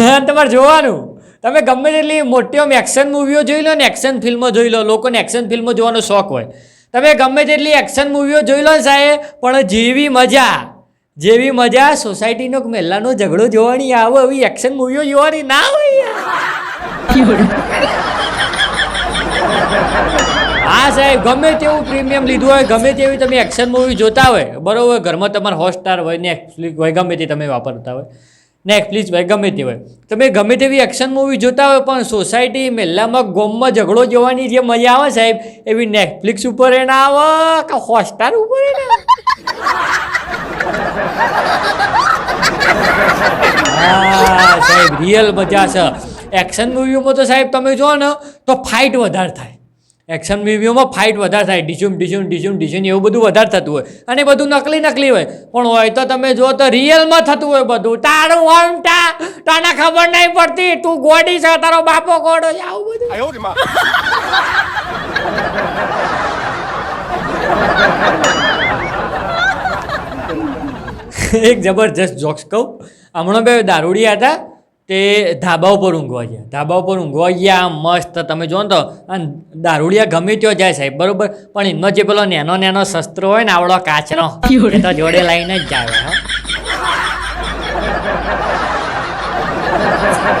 તમારે જોવાનું. તમે ગમે તેટલી મોટી એક્શન મૂવીઓ જોઈ લો ને એક્શન ફિલ્મો જોઈ લો, લોકોને એક્શન ફિલ્મો જોવાનો શોખ હોય. તમે ગમે તેટલી એક્શન મૂવીઓ જોઈ લો ને સાહેબ, પણ જેવી મજા જેવી મજા સોસાયટીનો મહેલાનો ઝઘડો જોવાની, આવે એવી એક્શન મૂવીઓ જોવાની ના હોય હા સાહેબ, ગમે તેવું પ્રીમિયમ લીધું હોય, ગમે તેવી તમે એક્શન મૂવી જોતા હોય, બરોબર, ઘરમાં તમારા હોટસ્ટાર હોય નેટફ્લિક્સ હોય, ગમે તે તમે વાપરતા હોય. નેટફ્લિક્સ ભાઈ, ગમે તે હોય. તમે ગમે તેવી એક્શન મૂવી જોતા હોય, પણ સોસાયટી મહેલામાં ગોમમાં ઝઘડો જોવાની જે મજા આવે સાહેબ, એવી નેટફ્લિક્સ ઉપર એ ના આવે કે હોટસ્ટાર ઉપર એ હા, સાહેબ રિયલ મજા છે. એક્શન મૂવીઓમાં તો સાહેબ, તમે જુઓ ને, તો ફાઇટ વધારે થાય. એક્શન મૂવીઓમાં ફાઇટ વધારે થાય ડિઝુમ ડિઝુમ ડિઝુમ ડિઝુમ એવું બધું વધારે થતું હોય. અને બધું નકલી નકલી હોય. પણ હોય તો તમે જો તો રિયલમાં થતું હોય બધું. તારું આમ ટા તાને ખબર નહીં પડતી. તું ગોડી છે તારો બાપો ગોડો છે આવું બધું. એક જબરજસ્ત જોક્સ કહું. હમણાં બે દારૂડિયા હતા. તે ધાબા ઉપર ઊંઘવા ગયા. ધાબા ઉપર ઊંઘવા ગયા, મસ્ત, તમે જો ને તો દારૂડિયા ગમે ત્યાં જાય સાહેબ, બરોબર? પણ એમનો જે પેલો નેનો નેનો શસ્ત્ર હોય ને, આવડો કાચનો, એ તો જોડે લઈને જ જાય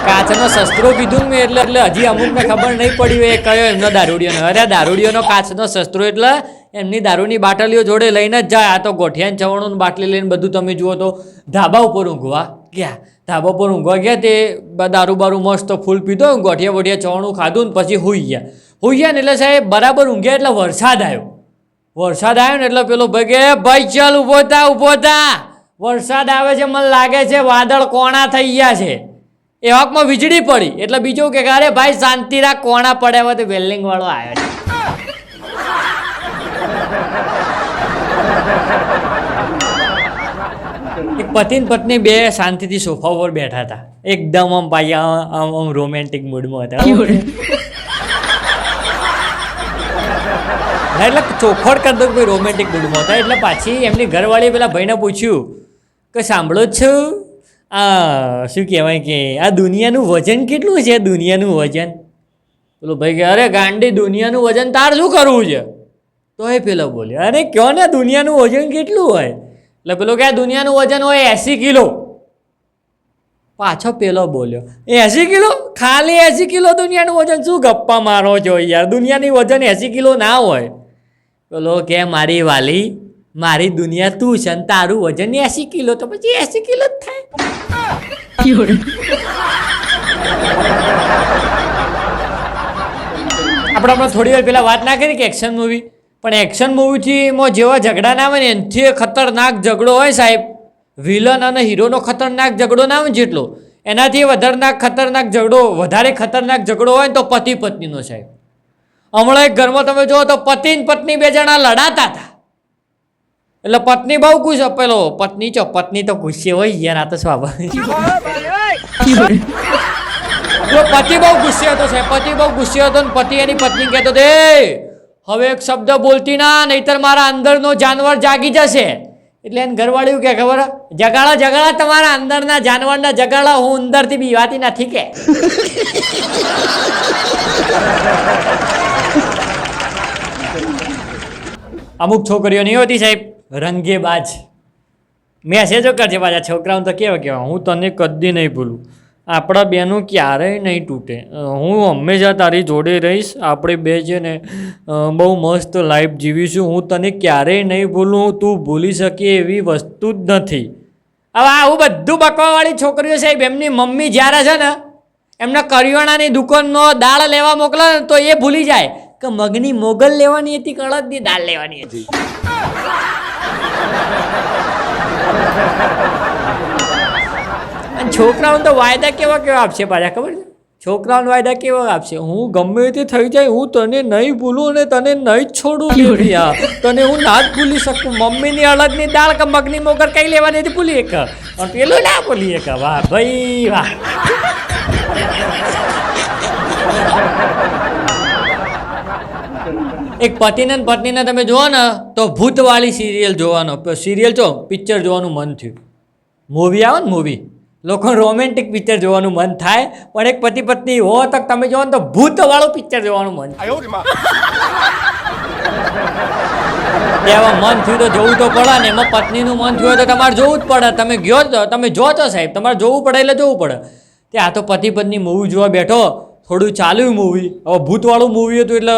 કાચનો શસ્ત્રો કીધું મેં એટલે એટલે હજી અમુકને ખબર નહીં પડી એ કયો એમનો દારૂડિયોનો. અરે, દારૂડિયોનો કાચનો શસ્ત્રો એટલે એમની દારૂની બાટલીઓ જોડે લઈને જ જાય. આ તો ગોઠિયાન ચવાણું બાટલી લઈને બધું તમે જુઓ તો, ધાબા ઉપર ઊંઘવા ગયા. ધાબા પર ઊંઘવા ગયા તે દારૂ બારૂ મસ્ત ફૂલ પીધો, ગોઠિયા બોઠિયા ચોણું ખાધું ને પછી હોઈ ગયા. હોઈ ગયા ને એટલે સાહેબ બરાબર ઊંઘ્યા એટલે વરસાદ આવ્યો. વરસાદ આવ્યો ને એટલે પેલો ભાઈ કે ભાઈ ચાલ ઊભો થા ઊભો થા. વરસાદ આવે છે, મને લાગે છે વાદળ કોણા થઈ ગયા છે. એ હકમાં વીજળી પડી. એટલે બીજું કે, અરે ભાઈ શાંતિ રાખ કોણા પડ્યા હોય તો વેલ્ડિંગ વાળો આવ્યો છે. એક પતિ પત્ની બે શાંતિથી સોફા ઉપર બેઠા હતા. એકદમ આમ પાયા આમ આમ રોમેન્ટિક મૂડમાં હતા. એટલે ચોખવટ કરતો કોઈ ભાઈ રોમેન્ટિક મૂડમાં હતા. એટલે પાછી એમની ઘરવાળીએ પેલા ભાઈને પૂછ્યું કે સાંભળો જ છો? આ શું કહેવાય કે આ દુનિયાનું વજન કેટલું છે? દુનિયાનું વજન? પેલો ભાઈ કે અરે ગાંડી દુનિયાનું વજન તાર શું કરવું છે? તો એ પેલો બોલ્યો અરે કયો ને દુનિયાનું વજન કેટલું હોય? એટલે પેલો કે દુનિયાનું વજન હોય એંસી કિલો. પાછો પેલો બોલ્યો એંસી કિલો? ખાલી એંસી કિલો દુનિયાનું વજન શું ગપ્પા મારો છો યાર? દુનિયાની વજન એસી કિલો ના હોય. પેલો કે, મારી વાલી, મારી દુનિયા તું છે ને તારું વજન એંસી કિલો, તો પછી એંસી કિલો જ થાય. આપણે હમણાં થોડી વાર પહેલાં વાત ના કરી કે એક્શન મૂવી પણ એક્શન મૂવીથીમાં જેવા ઝઘડા ના આવે ને એનાથી ખતરનાક ઝઘડો હોય સાહેબ. વિલન અને હીરોનો ખતરનાક ઝઘડો ના આવે જેટલો. એનાથી વધારનાક ખતરનાક ઝઘડો વધારે ખતરનાક ઝઘડો હોય ને તો પતિ પત્નીનો સાહેબ. હમણાં એક ઘરમાં તમે જુઓ તો પતિ ને પત્ની બે જણા લડાતા હતા. એટલે પત્ની બહુ ખુશ પેલો પત્ની ચો પત્ની તો ગુસ્સે હોય યાર આ તો સ્વાભાવિક. પતિ બહુ ગુસ્સે હતો સાહેબ પતિ બહુ ગુસ્સે હતો ને પતિ એની પત્ની કહેતો હતો "એ, હવે એક શબ્દ બોલતી ના, નહીતર મારા અંદરનો જાનવર જાગી જશે. એટલે એને ઘરવાળ્યું કે ખબર? જગાડા જગાડા તમારા અંદરના જાનવરના જગાડા, હું અંદરથી બીવાતી નથી કે. અમુક છોકરીઓ નહીં હોતી સાહેબ, રંગેબાજ. મેસેજો કરજે પાછા, છોકરાઓને તો કેવા કેવા, હું તને કદી નહીં ભૂલું. આપણા બેનું ક્યારેય નહીં તૂટે. હું હંમેશા તારી જોડે રહીશ. આપણે બે છે ને બહુ મસ્ત લાઈફ જીવીશું. હું તને ક્યારેય નહીં ભૂલું. તું ભૂલી શકે એવી વસ્તુ જ નથી. હવે આવું બધું બકવાવાળી છોકરીઓ સાહેબ એમની મમ્મી જ્યારે છે ને, એમને કરિયાણાની દુકાનનો દાળ લેવા મોકલે ને, તો એ ભૂલી જાય કે મગની મોગલ લેવાની હતી, કળદની દાળ લેવાની હતી. અને છોકરાઓને તો વાયદા કેવા કેવા આપશે પાછા ખબર છે? છોકરાઓને વાયદા કેવા આપશે? હું ગમે તે થઈ જાય હું તને નહીં ભૂલું અને તને નહીં છોડું બેબી તને હું ના જ ભૂલી શકું. મમ્મીની અડદની દાળ કે મગની મોગર કઈ લેવાની હતી? ભૂલી એક. પણ પેલું ના ભૂલી એક. વાહ ભાઈ વાહ. એક પતિને પત્નીને તમે જુઓ ને તો ભૂતવાળી સિરિયલ જોવાનો. સિરિયલ જો પિક્ચર જોવાનું મન થયું. મૂવી આવે ને મૂવી લોકો રોમેન્ટિક પિક્ચર જોવાનું મન થાય પણ એક પતિ પત્ની હો તક તમે જોવો તો ભૂતવાળું પિક્ચર જોવાનું મન એમાં મન થયું તો જોવું તો પડે ને એમાં પત્નીનું મન થયું તો તમારે જોવું જ પડે. તમે ગયો તો તમે જો છો સાહેબ તમારે જોવું પડે એટલે જોવું પડે. તે આ તો પતિ પત્ની મૂવી જોવા બેઠો થોડું ચાલ્યું મૂવી હવે ભૂતવાળું મૂવી હતું એટલે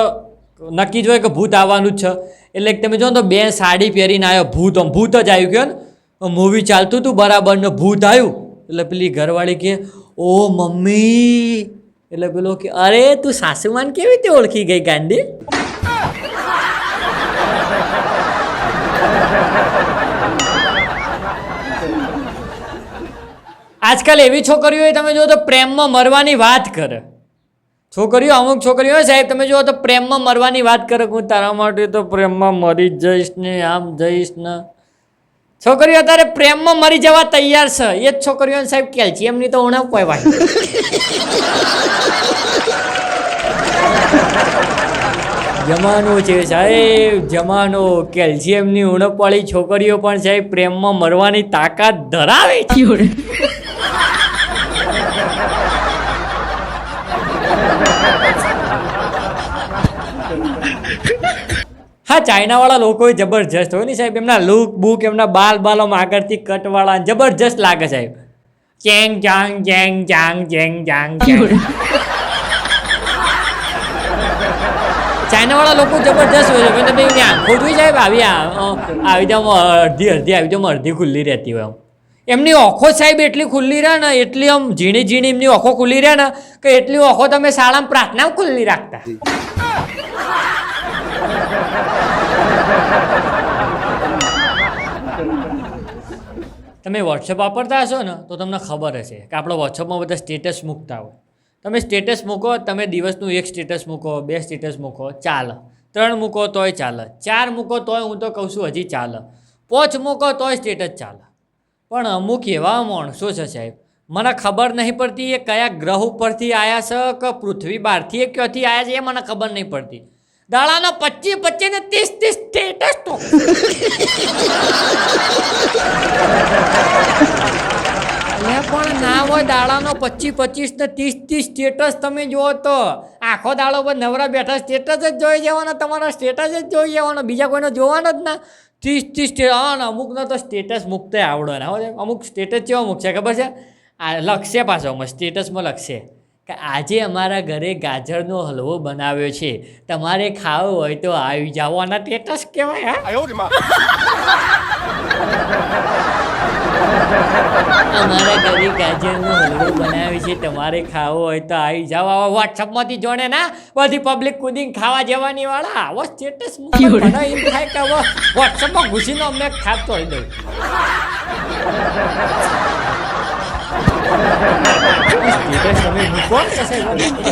નક્કી જોઈએ કે ભૂત આવવાનું જ છે. એટલે તમે જો તો બે સાડી પહેરીને આવ્યો ભૂત ભૂત જ આવ્યું ને. મૂવી ચાલતું હતું બરાબર ને ભૂત આવ્યું. એટલે પેલી ઘરવાળી કે, ઓ મમ્મી. એટલે પેલો કે, અરે, તું સાસુમાન કેવી રીતે ઓળખી ગઈ ગાંડી આજકાલ એવી છોકરીઓ તમે જુઓ તો પ્રેમમાં મરવાની વાત કરે. છોકરીઓ, અમુક છોકરીઓ સાહેબ, તમે જુઓ તો પ્રેમમાં મરવાની વાત કરે. હું તારા માટે તો પ્રેમમાં મરી જ જઈશ ને, આમ જઈશ ને. છોકરીઓ અત્યારે પ્રેમમાં મરી જવા તૈયાર છે. એ જ છોકરીઓને સાહેબ કેલ્શિયમની તો ઉણપ હોય ભાઈ. જમાનો છે સાહેબ, જમાનો. કેલ્શિયમની ઉણપવાળી છોકરીઓ પણ સાહેબ પ્રેમમાં મરવાની તાકાત ધરાવે છે. હા ચાઇનાવાળા લોકો જબરજસ્ત હોય ને સાહેબ? એમના લુક બુક એમના બાલ બાલોમાં આગળથી કટવાળા જબરજસ્ત લાગે સાહેબ. ચેંગ ચાંગ ચેંગ ચાંગ ચેંગ ચાંગ ચાઇનાવાળા લોકો જબરજસ્ત હોય છે. તમે એમની આંખો જોઈ સાહેબ? આવી આવી જાઓ અડધી અડધી આવી જાઓ અડધી ખુલ્લી રહેતી હોય એમ એમની ઓખો સાહેબ એટલી ખુલ્લી રહે ને એટલી આમ ઝીણી ઝીણી એમની ઓખો ખુલ્લી રહે ને કે એટલી ઓખો તમે શાળામાં પ્રાર્થના ખુલ્લી રાખતા. તમે વોટ્સઅપ વાપરતા હશો ને, તો તમને ખબર હશે કે આપણે વોટ્સઅપમાં બધા સ્ટેટસ મૂકતા હોય. તમે સ્ટેટસ મૂકો, તમે દિવસનું એક સ્ટેટસ મૂકો, બે સ્ટેટસ મૂકો, ચાલે. ત્રણ મૂકો તોય ચાલે. ચાર મૂકો તોય હું તો કહું છું હજી ચાલે. પોચ મૂકો તોય સ્ટેટસ ચાલે. પણ અમુક એવા માણસો છે સાહેબ, મને ખબર નહીં પડતી એ કયા ગ્રહ ઉપરથી આવ્યા છે કે પૃથ્વી બહારથી એ ક્યાંથી આવ્યા છે એ મને ખબર નહીં પડતી. દાડાના પચીસ પચીસ ને ત્રીસ ત્રીસ સ્ટેટસ તો. પણ ના હોય દાડાનો પચીસ પચીસ ને ત્રીસ ત્રીસ સ્ટેટસ તમે જુઓ તો, આખો દાડો પર નવરા બેઠા સ્ટેટસ જ જોઈ જવાના, તમારા સ્ટેટસ જ જોઈ જવાના, બીજા કોઈનો જોવાનો જ ના. ત્રીસ ત્રીસ સ્ટેટ અમુકનો તો સ્ટેટસ મૂકતે આવડે ને અમુક સ્ટેટસ કેવા મૂકશે, ખબર છે? આ લખશે પાછો સ્ટેટસમાં લખશે. કે આજે અમારા ઘરે ગાજરનો હલવો બનાવ્યો છે. તમારે ખાવો હોય તો આવી જાઓ. અને ટેટસ કહેવાય અમારા ઘરે ગાજરનો હલવો બનાવ્યો છે. તમારે ખાવો હોય તો આવી જાઓ. આવા વોટ્સઅપમાંથી જોડે ના બધી પબ્લિક કુદીને ખાવા જવાની વાળા. આવો સ્ટેટસ એમ થાય કે વોટ્સઅપમાં ઘૂસીને અમને ખાતો હોય દઉં સ્ટેટસ તમે મૂકો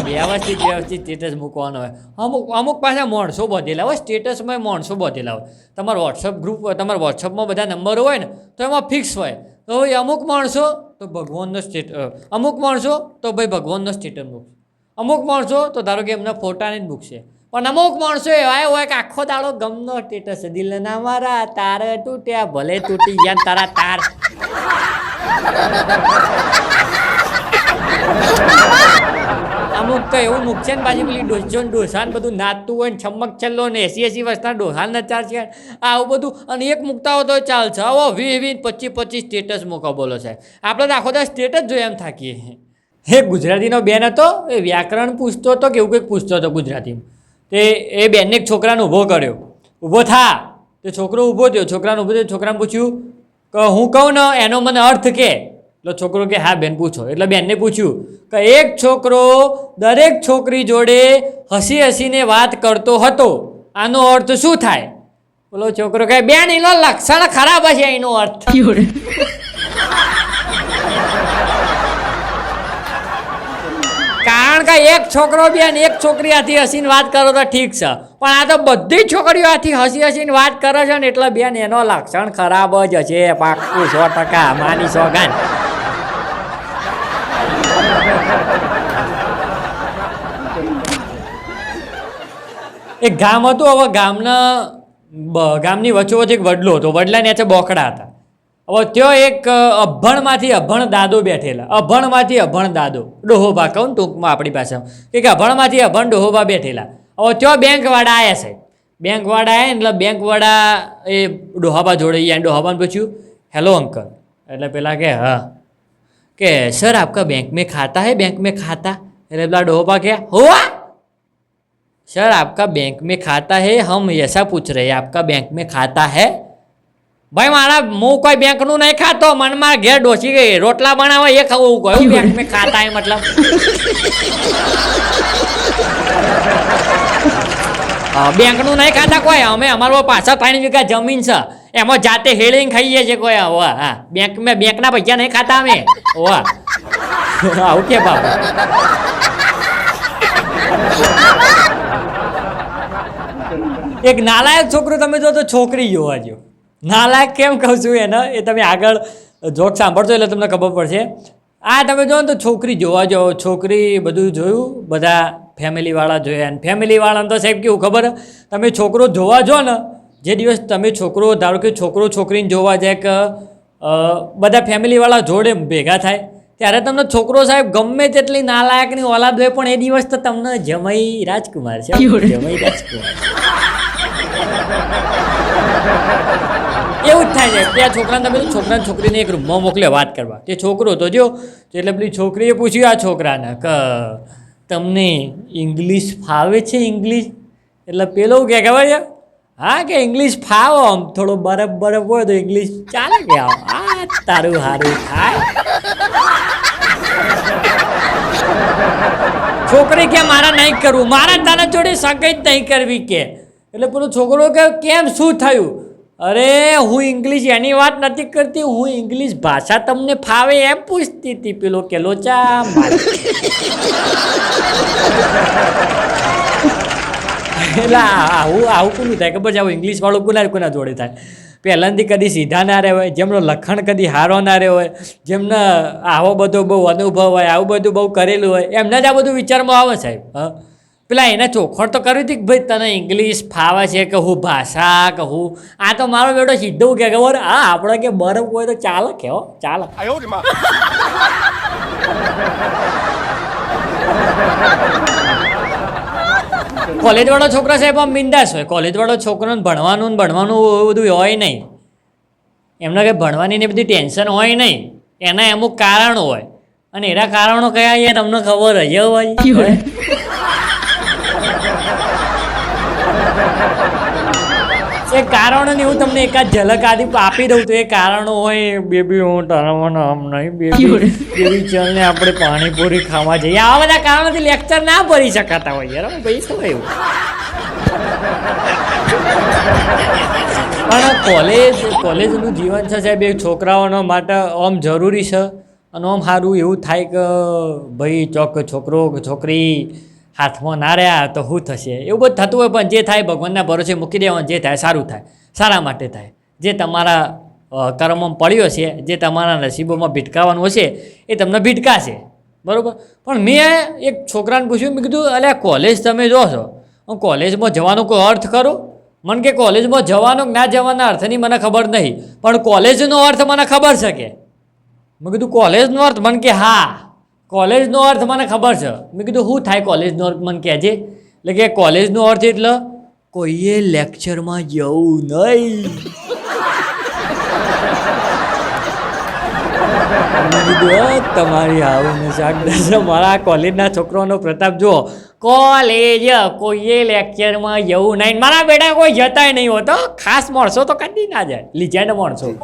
વ્યવસ્થિત વ્યવસ્થિત સ્ટેટસ મૂકવાનો હોય. અમુક અમુક પાછા માણસો બધેલા હોય, સ્ટેટસમાં માણસો બધેલા હોય. તમારો વોટ્સઅપ ગ્રુપ તમારા વોટ્સઅપમાં બધા નંબરો હોય ને, તો એમાં ફિક્સ હોય. તો ભાઈ અમુક માણસો, તો ભગવાનનો સ્ટેટ અમુક માણસો, તો ભાઈ ભગવાનનો સ્ટેટસ મૂકશે. અમુક માણસો, તો ધારો કે એમના ફોટાને જ મૂકશે. પણ અમુક માણસો એવા હોય કે આખો દાડો ગમનો સ્ટેટસ દિલના મારા, તાર તૂટ્યા, ભલે તૂટી ગયા તારા તાર. અમુક તો એવું મૂકશે ને પાછી પેલી ડોસો ને ડોસા ને બધું નાચતું હોય ને છમક છલ્લો ને એસી એસી વર્ષના ડોસા નચાર છે આવું બધું અને એક મૂકતા હોય તો ચાલશે. આવો વીસ વીસ પચીસ પચીસ સ્ટેટસ મૂકો બોલો સાહેબ. આપણે આખો દિવસ સ્ટેટસ જોઈએ એમ થાકીએ. હે ગુજરાતીનો બેન હતો, એ વ્યાકરણ પૂછતો હતો કે એવું કંઈક પૂછતો હતો ગુજરાતીમાં? તે એ બેનને એક છોકરાને ઊભો કર્યો. ઊભો થા. તે છોકરો ઊભો થયો. છોકરાને ઊભો થયો. છોકરાને પૂછ્યું કે હું કહું ને, એનો મને અર્થ કે. એટલે છોકરો કે, હા, બેન, પૂછો. એટલે બેનને પૂછ્યું કે, એક છોકરો દરેક છોકરી જોડે હસી હસીને વાત કરતો હતો. આનો અર્થ શું થાય? બોલો, છોકરો કહે, બેન એનો લક્ષણ ખરાબ હશે, એનો અર્થ. કારણ કે એક છોકરો બેન એક છોકરી આથી હસીને વાત કરો તો ઠીક છે. પણ આ તો બધી છોકરીઓ આથી હસી હસીને વાત કરે છે ને એટલે બેન, એનો લક્ષણ ખરાબ જ હશે પાક્કું સો ટકા, માની સો ગાન એક ગામ હતું, હવે ગામના બ- ગામની વચ્ચોવચ એક વડલો હતો. વડલા ને બોકડા હતા. હવે ત્યાં એક અ, અભણમાંથી અભણ દાદો બેઠેલા અભણમાંથી અભણ દાદો ડોહોબા કહું ને ટૂંકમાં આપણી પાસે કે અભણમાંથી અભણ ડોહોબા બેઠેલા હવે ત્યાં બેંકવાળા આવ્યા સાહેબ બેંકવાળા આવ્યા ને એટલે બેંકવાળા એ ડોહાબા જોડે ગયા ડોહાબાને પૂછ્યું હેલો અંકલ એટલે પેલા કે હા કે સર આપકા बैंक में खाता है बैंक में खाता એટલે પેલા ડોહબા કે हुआ सर आपका बैंक में खाता है हम ऐसा पूछ रहे हैं आपका बैंक में खाता है ભાઈ મારા હું કોઈ બેંકનું નહીં ખાતો મનમાં ઘેર ડોસી ગઈ. રોટલા બનાવે એ ખાવું કયું બેંક મેં ખાતા મતલબ હા, બેંકનું નહીં ખાતા કોઈ. અમે અમારો પાછા ત્રણ વીઘા જમીન છે. એમાં જાતે હેળીને ખાઈએ છીએ કોઈ. હવે હા. બેંક મેં બેંકના પૈસા નહીં ખાતા અમે. વાહ આવું કે બાપા. એક નાલાયક છોકરો તમે જો તો છોકરી જોવા જો નાલાયક કેમ કહું છું એને? એ તમે આગળ જોક સાંભળશો એટલે તમને ખબર પડશે. આ તમે જો ને તો છોકરી જોવા જાઓ. છોકરી બધું જોયું બધા ફેમિલીવાળા જોયા. અને ફેમિલીવાળાને તો સાહેબ કેવું ખબર? તમે છોકરો જોવા જો ને જે દિવસ તમે છોકરો ધારો કે છોકરો છોકરીને જોવા જાય કે બધા ફેમિલીવાળા જોડે ભેગા થાય ત્યારે તમને છોકરો સાહેબ ગમે તેટલી નાલાયકની ઓલાદ હોય પણ એ દિવસ તો તમને જમઈ રાજકુમાર છે. જમઈ રાજકુમાર. એવું જ થાય છે. ત્યાં છોકરાને તમે છોકરાને છોકરીને એક રૂમમાં મોકલે વાત કરવા. તે છોકરો તો જો, એટલે પેલી છોકરીએ પૂછ્યું, આ છોકરાને કે, તમને ઇંગ્લિશ ફાવે છે ઇંગ્લિશ? એટલે પેલો કે ખબર છે હા કે ઇંગ્લિશ ફાવો, આમ થોડો બરફ બરફ હોય તો ઇંગ્લિશ ચાલે કે આમ? આ તારું સારું થાય. છોકરી કે, મારા નહીં કરવું મારા તારા જોડે સગાઈ જ નહીં કરવી કે. એટલે પેલો છોકરો કે, કેમ, શું થયું? અરે, હું ઇંગ્લિશ એની વાત નથી કરતી, હું ઇંગ્લિશ ભાષા તમને ફાવે એમ પૂછતી હતી પેલો કે, લોચા એટલે આવું આવું કોનું થાય? ખબર છે, આવું ઇંગ્લિશ વાળું કોના કોના જોડે થાય? પહેલાંથી કદી સીધા ના રહે હોય જેમનો લખણ કદી હારો ના રહ્યો હોય જેમને આવો બધો બહુ અનુભવ હોય, આવું બધું બહુ કરેલું હોય, એમને જ આ બધું વિચારમાં આવે સાહેબ, હા? પેલા એને ચોખવટ તો કરી હતી કે ભાઈ તને ઇંગ્લિશ ફાવે છે કે હું ભાષા કે હું આ તો મારો બેટો સીધો કે ખબર? આ આપણે કે બરફ હોય તો ચાલે કે હો ચાલે કોલેજવાળો છોકરો સાહેબ આમ બિંદાસ હોય. કોલેજવાળો છોકરોને ભણવાનું ભણવાનું બધું હોય નહીં. એમને કે ભણવાની ને બધી ટેન્શન હોય નહીં. એના અમુક કારણો હોય. અને એના કારણો કયા યાર તમને ખબર હજે હોય? એ કારણોની હું તમને એકાદ ઝલક આદિ આપી દઉં તો એ કારણો હોય બેબી હું તરવાનો આમ નહીં બેબી બેબી ચાલ ને આપણે પાણીપુરી ખાવા જઈએ. આવા બધા કારણોથી લેક્ચર ના ભરી શકાતા હોય યાર ભાઈ શું એવું. પણ કોલેજ કોલેજનું જીવન છે સાહેબ એ છોકરાઓનો માટે આમ જરૂરી છે. અને આમ સારું એવું થાય કે ભાઈ ચોક છોકરો કે છોકરી હાથમાં ના રહ્યા તો શું થશે? એવું બધું થતું હોય પણ જે થાય ભગવાનના ભરોસે મૂકી દેવાનું, જે થાય સારું થાય. સારા માટે થાય. જે તમારા કર્મમાં પડ્યો છે, જે તમારા નસીબોમાં ભીટકાવાનું હશે, એ તમને ભીટકાશે. બરાબર? પણ મેં એક છોકરાને પૂછ્યું, મેં કીધું, અલ્યા કોલેજ તમે જો છો હું કોલેજમાં જવાનો કોઈ અર્થ કરો મને કે કોલેજમાં જવાનો ના જવાના અર્થની મને ખબર નહીં. પણ કોલેજનો અર્થ મને ખબર છે કે? મેં કીધું કોલેજનો અર્થ? મને કે, હા. કોલેજનો અર્થ મને ખબર છે. મેં કીધું શું થાય કોલેજનો અર્થ? મને કહેજે. એટલે કે, કોલેજનો અર્થ એટલે કોઈએ લેક્ચરમાં જવું નહીં. તમારી આવું ને મારા કોલેજના છોકરાનો પ્રતાપ, જુઓ, કોલેજ કોઈએ લેક્ચરમાં જવું નહીં. મારા બેટા કોઈ જતાય નહીં હોતો. ખાસ માણસો તો કદી ના જાય. લીજેન્ડ માણસો.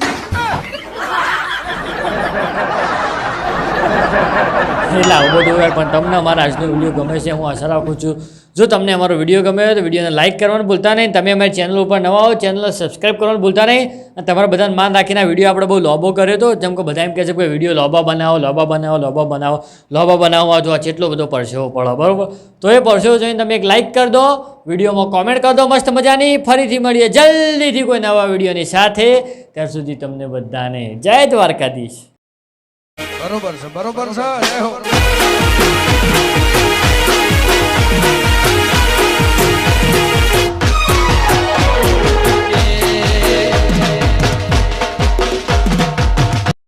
એટલે આવું બધું યાર પણ તમને અમારા આજનો વીડિયો ગમે છે, હું આશા રાખું છું. જો તમને અમારો વીડિયો ગમે તો વિડીયોને લાઇક કરવાનું ભૂલતા નહીં. તમે અમારી ચેનલ ઉપર નવા હો ચેનલ સબસ્ક્રાઈબ કરવાનું ભૂલતા નહીં. અને તમારા બધાને માન રાખીને આ વીડિયો આપણે બહુ લોબો કર્યો હતો જેમ કે બધા એમ કહે છે કે વીડિયો લોબા બનાવો લોબા બનાવો લોબા બનાવો. લોબા બનાવવા જો આ જેટલો બધો પરસેવો પડો, બરાબર? તો એ પરસેવો જોઈને તમે એક લાઇક કરી દો, વિડીયોમાં કોમેન્ટ કરી દો, મસ્ત મજાની. ફરીથી મળીએ જલ્દીથી કોઈ નવા વિડીયોની સાથે. ત્યાં સુધી તમને બધાને જય દ્વારકાધીશ. બરોબર છે બરોબર છે